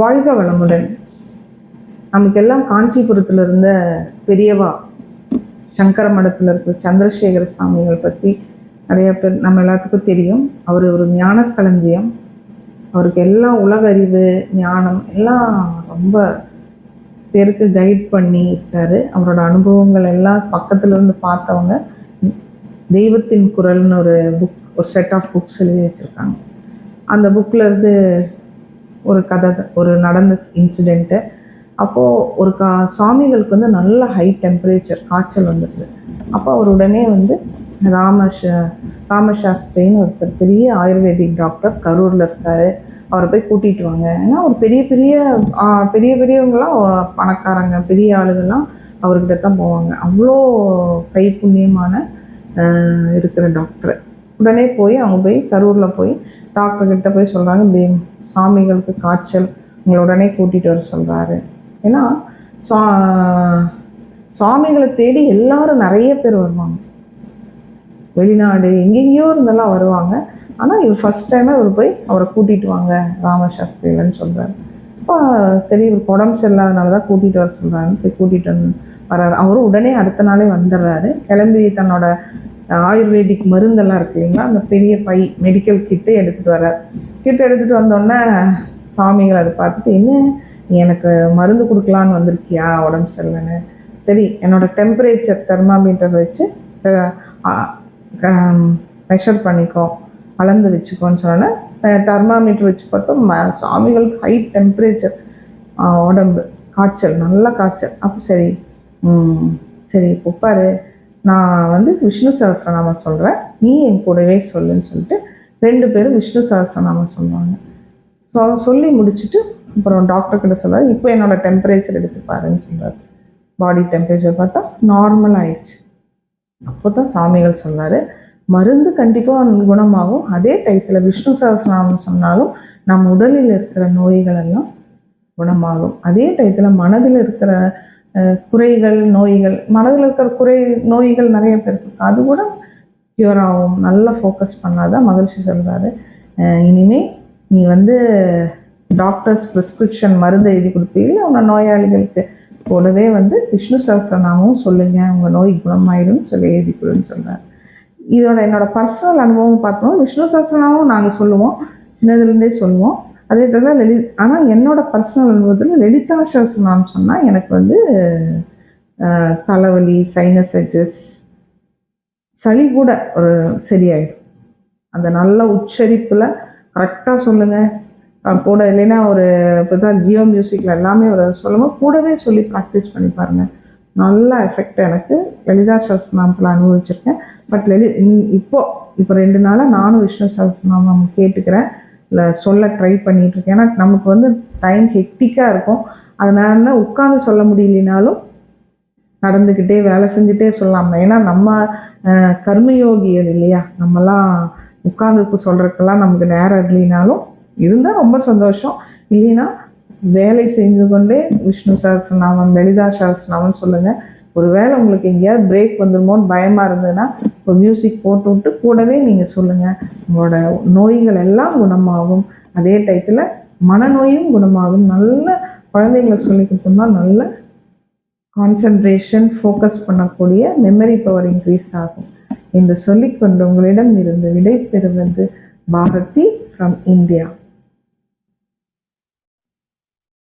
வாழ்க வளமுடன். நமக்கெல்லாம் காஞ்சிபுரத்தில் இருந்த பெரியவா சங்கர மடத்தில் இருக்கிற சந்திரசேகர சாமிகள் பற்றி நிறைய பேர் நம்ம எல்லாத்துக்கும் தெரியும். அவர் ஒரு ஞான களஞ்சியம் அவருக்கு எல்லாம் உலக அறிவு ஞானம் எல்லாம் ரொம்ப பேருக்கு கைட் பண்ணி இருக்காரு. அவரோட அனுபவங்கள் எல்லாம் பக்கத்துல இருந்து பார்த்தவங்க. தெய்வத்தின் குரல்னு ஒரு புக் ஒரு செட் ஆஃப் புக்ஸ் எழுதி வச்சுருக்காங்க. அந்த புக்கில் இருந்து ஒரு கதை ஒரு நடந்த இன்சிடெண்ட்டு அப்போது ஒரு கா சுவாமிகளுக்கு வந்து நல்ல ஹை டெம்பரேச்சர் காய்ச்சல் வந்துடுது அப்போ அவர் உடனே வந்து ராமஷ ராமசாஸ்திரின்னு ஒருத்தர் பெரிய ஆயுர்வேதிக் டாக்டர் கரூரில் இருக்காரு. அவரை போய் கூட்டிகிட்டு வாங்க. ஏன்னா ஒரு பெரிய பெரிய பெரிய பெரியவங்களாம் பணக்காரங்க பெரிய ஆளுகள்லாம் அவர்கிட்ட தான் போவாங்க. அவ்வளோ கை புண்ணியமான இருக்கிற டாக்டர் உடனே போய் அவங்க போய் கரூரில் போய் டாக்டர்கிட்ட போய் சொல்கிறாங்க சாமிகளுக்கு காய்ச்சல் உங்களை உடனே கூட்டிகிட்டு வர சொல்கிறாரு ஏன்னா சா சாமிகளை தேடி எல்லாரும் நிறைய பேர் வருவாங்க. வெளிநாடு எங்கெங்கேயோ இருந்தெல்லாம் வருவாங்க. ஆனால் இவர் ஃபஸ்ட் டைமே இவர் போய் அவரை கூட்டிகிட்டு வாங்க ராமசாஸ்திரிலன்னு சொல்கிறார் அப்போ சரி இவர் உடம்பு சரியில்லாதனால தான் கூட்டிகிட்டு வர சொல்கிறாருன்னு போய் கூட்டிகிட்டு வந்து வர்றாரு. அவரும் உடனே அடுத்த நாளே வந்துடுறாரு. கிளம்பி தன்னோட ஆயுர்வேதிக் மருந்தெல்லாம் இருக்கு இல்லைங்களா? அந்த பெரிய பை மெடிக்கல் கிட்டே எடுத்துகிட்டு வர்றாரு கிட்ட எடுத்துகிட்டு வந்தோடனே சாமிகள் அதை பார்த்துட்டு என்ன? எனக்கு மருந்து கொடுக்கலான்னு வந்திருக்கியா? உடம்பு சரியில்லைன்னு. சரி என்னோட டெம்பரேச்சர் தெர்மாமீட்டர் வச்சு மெஷர் பண்ணிக்கோ. அளந்து வச்சுக்கோன்னு சொன்னோன்னே தெர்மாமீட்டர் வச்சு பார்த்தோம் ம- சாமிகளுக்கு ஹை டெம்பரேச்சர் உடம்பு காய்ச்சல் நல்லா காய்ச்சல். அப்போ சரி ம், சரி இப்போ பாரு. நான் வந்து விஷ்ணு சஹஸ்ரநாமம் சொல்கிறேன் நீ என் கூடவே சொல்லுன்னு சொல்லிட்டு ரெண்டு பேரும் விஷ்ணு சஹஸ்ரநாமம் சொல்லுவாங்க. ஸோ சொல்லி முடிச்சுட்டு அப்புறம் டாக்டர் கிட்ட சொல்றாரு. இப்போ என்னோடய டெம்பரேச்சர் எடுத்து பாருன்னு சொல்கிறார் பாடி டெம்பரேச்சர் பார்த்தா நார்மல் ஆயிடுச்சு. அப்போ தான் சாமிகள் சொன்னார். மருந்து கண்டிப்பாக குணமாகும். அதே டயத்தில் விஷ்ணு சஹஸ்ரநாமம் சொன்னாலும் நம் உடலில் இருக்கிற நோய்கள் எல்லாம் குணமாகும். அதே டயத்தில் மனதில் இருக்கிற குறைகள் நோய்கள் மனதில் இருக்கிற குறை நோய்கள் நிறைய பேருக்கு இருக்கும் அது கூட க்யூர் ஆகும் நல்லா ஃபோக்கஸ் பண்ணாதான் மகிழ்ச்சி சொல்கிறாரு இனிமேல் நீ வந்து டாக்டர்ஸ் ப்ரிஸ்கிரிப்ஷன் மருந்து எழுதி கொடுப்பீங்க. அவங்க நோயாளிகளுக்கு கூடவே வந்து விஷ்ணு சஹசிரநாமும் சொல்லுங்க. உங்க நோய் குணமாயிரும்னு சொல்லி எழுதி கொடுன்னு சொல்றாரு. இதோட என்னோட பர்சனல் அனுபவம் பார்த்தோம் விஷ்ணு சஹசிரநாமும் நாங்கள் சொல்லுவோம். சின்னதுலேருந்தே சொல்லுவோம். அதே தவிர லலித் ஆனால் என்னோடய பர்சனல் அனுபவத்தில் லலிதா சஹஸ்ரநாமம் சொன்னால் எனக்கு வந்து தலைவலி சைனசைட்டிஸ் சளி கூட ஒரு சரியாயிடும். அந்த நல்ல உச்சரிப்பில் கரெக்டாக சொல்லுங்கள் கூட இல்லைன்னா ஒரு இப்போ தான் ஜியோ மியூசிக்கில் எல்லாமே ஒரு சொல்லும்போது கூடவே சொல்லி ப்ராக்டிஸ் பண்ணி பாருங்கள் நல்ல எஃபெக்ட் எனக்கு லலிதா சஹஸ்ரநாமத்தில் அனுபவிச்சிருக்கேன். பட் லலி இப்போது இப்போ ரெண்டு நாளாக நானும் விஷ்ணு சஹஸ்ரநாமம் கேட்டுக்கிறேன். சொல்ல ட்ரை பண்ணிட்டு இருக்கேன் ஏன்னா நமக்கு வந்து டைம் ஹெக்டிக்காக இருக்கும். அதனால உட்காந்து சொல்ல முடியலனாலும் நடந்துக்கிட்டே வேலை செஞ்சுட்டே சொல்லலாம். ஏன்னா நம்ம கர்மயோகிகள் இல்லையா? நம்மலாம் உட்கார்ந்து சொல்கிறதுக்கெல்லாம் நமக்கு நேரம் இல்லைனாலும் இருந்தால் ரொம்ப சந்தோஷம். இல்லைன்னா வேலை செஞ்சு கொண்டே விஷ்ணு சாஸ்திரநாமம் லலிதா சாஸ்திரநாமம் சொல்லுங்கள் ஒருவேளை உங்களுக்கு எங்கேயாவது பிரேக் வந்துடுமோன்னு பயமாக இருந்ததுன்னா ஒரு மியூசிக் போட்டு விட்டு கூடவே நீங்கள் சொல்லுங்கள் உங்களோட நோய்கள் எல்லாம் குணமாகும். அதே டயத்தில் மனநோயும் குணமாகும். நல்ல குழந்தைங்களுக்கு சொல்லி கொடுத்தோம்னா நல்ல கான்சன்ட்ரேஷன் ஃபோக்கஸ் பண்ணக்கூடிய மெமரி பவர் இன்க்ரீஸ் ஆகும். என்று சொல்லிக்கொண்டு உங்களிடம் இருந்து விடை பெறுவது பாரதி ஃப்ரம் இந்தியா